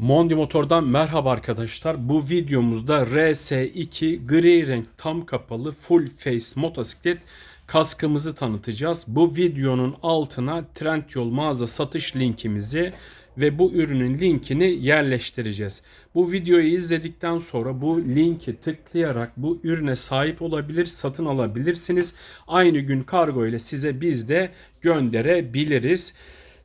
Mondi Motor'dan merhaba arkadaşlar. Bu videomuzda RS2 gri renk tam kapalı full face motosiklet kaskımızı tanıtacağız. Bu videonun altına Trendyol mağaza satış linkimizi ve bu ürünün linkini yerleştireceğiz. Bu videoyu izledikten sonra bu linki tıklayarak bu ürüne sahip olabilir, satın alabilirsiniz. Aynı gün kargo ile size biz de gönderebiliriz.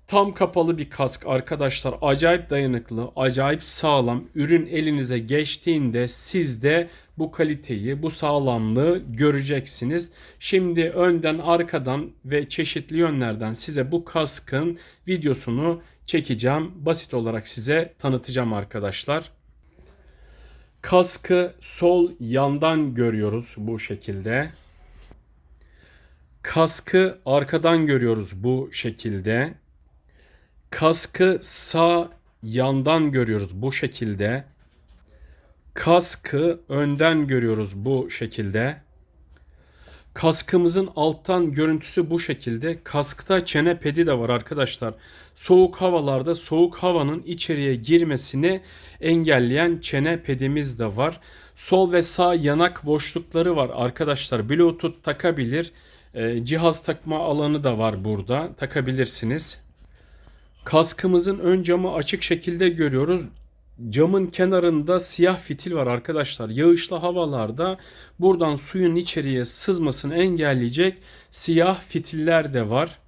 Tam kapalı bir kask arkadaşlar. Acayip dayanıklı, acayip sağlam. Ürün elinize geçtiğinde siz de bu kaliteyi, bu sağlamlığı göreceksiniz. Şimdi önden, arkadan ve çeşitli yönlerden size bu kaskın videosunu çekeceğim. Basit olarak size tanıtacağım arkadaşlar. Kaskı sol yandan görüyoruz bu şekilde. Kaskı arkadan görüyoruz bu şekilde. Kaskı sağ yandan görüyoruz bu şekilde. Kaskı önden görüyoruz bu şekilde. Kaskımızın alttan görüntüsü bu şekilde. Kaskta çene pedi de var arkadaşlar. Soğuk havalarda soğuk havanın içeriye girmesini engelleyen çene pedimiz de var. Sol ve sağ yanak boşlukları var arkadaşlar. Bluetooth takabilir. Ee, cihaz takma alanı da var burada. Takabilirsiniz. Kaskımızın ön camı açık şekilde görüyoruz. Camın kenarında siyah fitil var arkadaşlar. Yağışlı havalarda buradan suyun içeriye sızmasını engelleyecek siyah fitiller de var.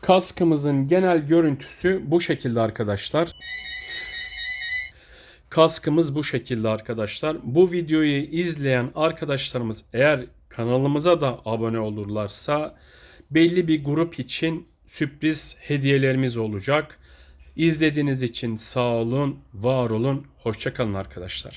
Kaskımızın genel görüntüsü bu şekilde arkadaşlar. Kaskımız bu şekilde arkadaşlar. Bu videoyu izleyen arkadaşlarımız eğer kanalımıza da abone olurlarsa belli bir grup için sürpriz hediyelerimiz olacak. İzlediğiniz için sağ olun, var olun, hoşçakalın arkadaşlar.